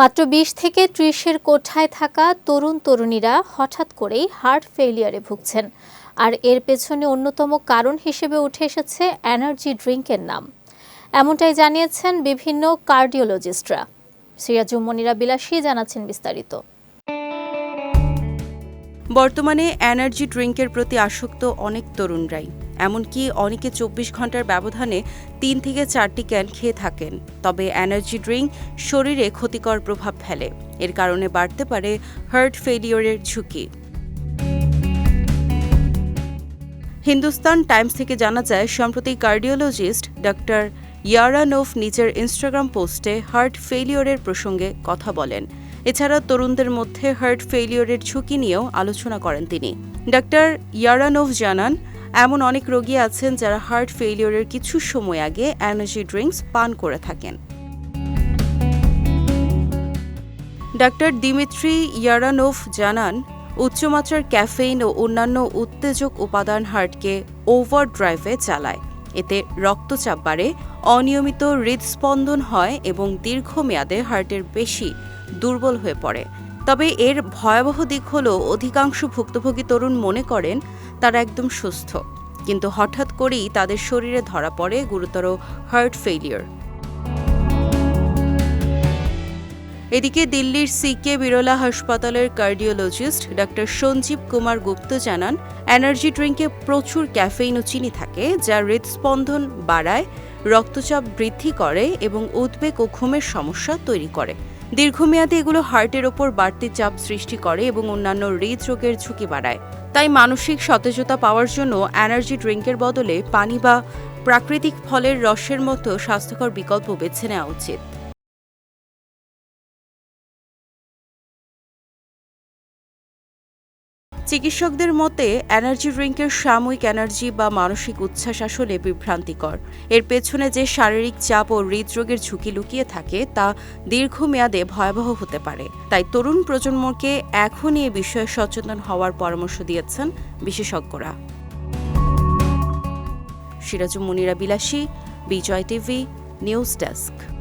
মাত্র বিশ থেকে ত্রিশের কোঠায় থাকা তরুণ তরুণীরা হঠাৎ করেই হার্ট ফেলিয়ারে ভুগছেন। আর এর পেছনে অন্যতম কারণ হিসেবে উঠে এসেছে এনার্জি ড্রিঙ্কের নাম। এমনটাই জানিয়েছেন বিভিন্ন কার্ডিওলজিস্টরা। সিরাজুমনিরা বিলাসী জানাচ্ছেন বিস্তারিত। বর্তমানে এনার্জি ড্রিঙ্কের প্রতি আসক্ত অনেক তরুণরাই। এমনকি অনেকে চব্বিশ ঘণ্টার ব্যবধানে তিন থেকে চারটি ক্যান খেয়ে থাকেন। তবে এনার্জি ড্রিঙ্ক শরীরে ক্ষতিকর প্রভাব ফেলে। এর কারণে বাড়তে পারে হার্ট ফেলিওরের ঝুঁকি। হিন্দুস্তান টাইমস থেকে জানা যায়, সম্প্রতি কার্ডিওলজিস্ট ডক্টর ইয়ারানোভ নিজের ইনস্টাগ্রাম পোস্টে হার্ট ফেলিওরের প্রসঙ্গে কথা বলেন। এছাড়া তরুণদের মধ্যে হার্ট ফেলিওরের ঝুঁকি নিয়েও আলোচনা করেন তিনি। ডক্টর ইয়ারানোভ জানান এমন অনেক রোগী আছেন যারা হার্ট ফেলিওরের কিছু সময় আগে এনার্জি ড্রিঙ্কস পান করে থাকেন। ডাক্তার দিমিত্রি ইয়ারানোভ জানান, উচ্চমাত্রার ক্যাফেইন ও অন্যান্য উত্তেজক উপাদান হার্টকে ওভার ড্রাইভে চালায়। এতে রক্তচাপ বাড়ে, অনিয়মিত হৃদস্পন্দন হয় এবং দীর্ঘমেয়াদে হার্টের বেশি দুর্বল হয়ে পড়ে। তবে এর ভয়াবহ দিক হল অধিকাংশ ভুক্তভোগী তরুণ মনে করেন তারা একদম সুস্থ। কিন্তু হঠাৎ করেই তাদের শরীরে ধরা পড়ে গুরুতর হার্ট ফেলিয়ার এদিকে দিল্লির সিকে বিরলা হাসপাতালের কার্ডিওলজিস্ট ডক্টর সঞ্জীব কুমার গুপ্ত জানান, এনার্জি ড্রিঙ্কে প্রচুর ক্যাফেইন ও চিনি থাকে, যা হৃদস্পন্দন বাড়ায়, রক্তচাপ বৃদ্ধি করে এবং উদ্বেগ ও ঘুমের সমস্যা তৈরি করে। দীর্ঘমেয়াদে এগুলো হার্টের ওপর বাড়তি চাপ সৃষ্টি করে এবং অন্যান্য হৃদরোগের ঝুঁকি বাড়ায়। তাই মানসিক সতেজতা পাওয়ার জন্য এনার্জি ড্রিঙ্কের বদলে পানি বা প্রাকৃতিক ফলের রসের মতো স্বাস্থ্যকর বিকল্প বেছে নেওয়া উচিত। চিকিৎসকদের মতে, এনার্জি ড্রিঙ্কের সাময়িক এনার্জি বা মানসিক উচ্ছ্বাস আসলে বিভ্রান্তিকর। এর পেছনে যে শারীরিক চাপ ও হৃদরোগের ঝুঁকি লুকিয়ে থাকে, তা দীর্ঘমেয়াদে ভয়াবহ হতে পারে। তাই তরুণ প্রজন্মকে এখনই এ বিষয়ে সচেতন হওয়ার পরামর্শ দিয়েছেন বিশেষজ্ঞরা। সিরাজু মুনিরা বিলাসী, বিজয় টিভি, নিউজ ডেস্ক।